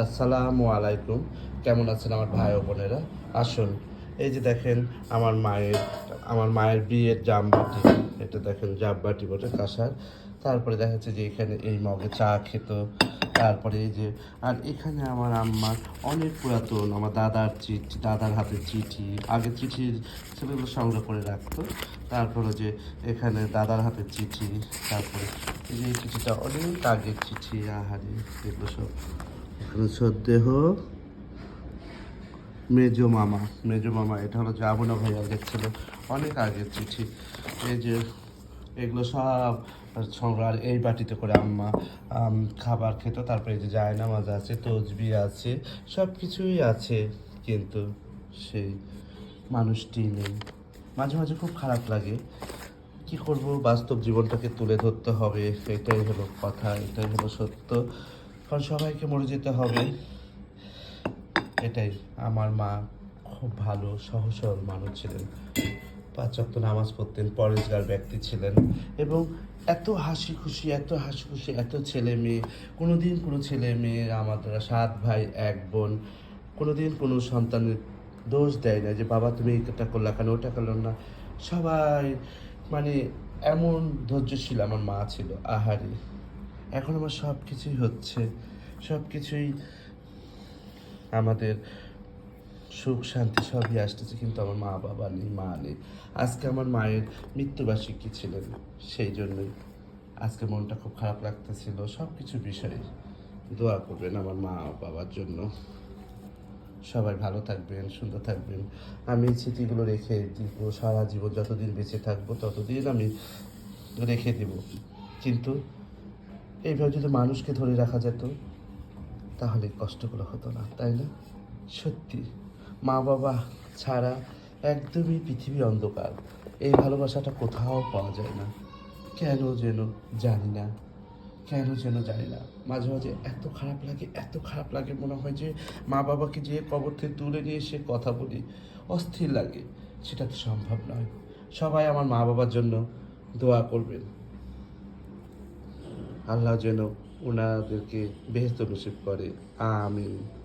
আসসালামু আলাইকুম। কেমন আছেন আমার ভাই বোনেরা? আসুন, এই যে দেখেন আমার মায়ের আমার মায়ের বিয়ের জামবাটি এটা দেখেন জামবাটি বটে, কাঁসার। তারপরে দেখা যাচ্ছে যে এখানে এই মগে চা খেত। তারপরে এই যে, আর এখানে আমার আম্মার অনেক পুরাতন, আমার দাদার চিঠি, দাদার হাতে চিঠি, আগে চিঠির সেগুলো সংগ্রহ করে রাখতো। তারপরে যে এখানে দাদার হাতে চিঠি, তারপরে এই চিঠিটা অনেক আগের চিঠি, আহারে, এগুলো সব। এখানে সদ্দেহ মেজো মামা মেজো মামা, এটা হলো যাবনা ভাইয়া দেখছিল। অনেক আগের চিঠি। এই যে এগুলো সব সংগ্রহ এই বাটিতে করে আম্মা খাবার খেত, তারপরে যে জায়নামাজ আছে, তসবি আছে সব কিছুই আছে। কিন্তু সেই মানুষটি নেই। মাঝে মাঝে খুব খারাপ লাগে। কি করব? বাস্তব জীবনটাকে তুলে ধরতে হবে। এটাই হলো কথা, এটাই হলো সত্য। কারণ সবাইকে মরে যেতে হবে। এটাই। আমার মা খুব ভালো সহজ সরল মানুষ ছিলেন। পাঁচ ওয়াক্ত নামাজ পড়তেন, পরেশগার ব্যক্তি ছিলেন এবং এত হাসি খুশি এত হাসি খুশি এত ছেলে মেয়ে। কোনো দিন কোনো ছেলে মেয়ে আমাদের সাত ভাই, এক বোন কোনো দিন কোনো সন্তানের দোষ দেয় না যে, বাবা, তুমি এটা করলা কেন? ওটা করল না। সবাই মানে এমন ধৈর্যশীল আমার মা ছিল। আহারে। এখন আমার সব কিছুই হচ্ছে। সব কিছুই আমাদের সুখ, শান্তি সবই আসতেছে, কিন্তু আমার মা বাবা নেই, মা নেই। আজকে আমার মায়ের মৃত্যুবার্ষিকী ছিলেন, সেই জন্যই আজকে মনটা খুব খারাপ লাগতেছিল সব কিছু বিষয়ে দোয়া করবেন আমার মা বাবার জন্য। সবাই ভালো থাকবেন, সুন্দর থাকবেন। আমি স্মৃতিগুলো রেখে দিব, সারা জীবন যতদিন বেঁচে থাকব ততদিন আমি রেখে দিব। কিন্তু এইভাবে যদি মানুষকে ধরে রাখা যেত, তাহলে কষ্টগুলো হতো না, তাই না? সত্যি, মা বাবা ছাড়া একদমই পৃথিবী অন্ধকার। এই ভালোবাসাটা কোথাও পাওয়া যায় না। কেন যেন জানি না। কেন যেন জানি না। মাঝে মাঝে এত খারাপ লাগে, এত খারাপ লাগে মনে হয় যে মা বাবাকে যে কবর থেকে তুলে নিয়ে এসে কথা বলি, অস্থির লাগে। সেটা তো সম্ভব নয়। সবাই আমার মা বাবার জন্য দোয়া করবেন। আল্লাহ যেন ওনাদেরকে বেহেস্ত নসিব করে। আমিন।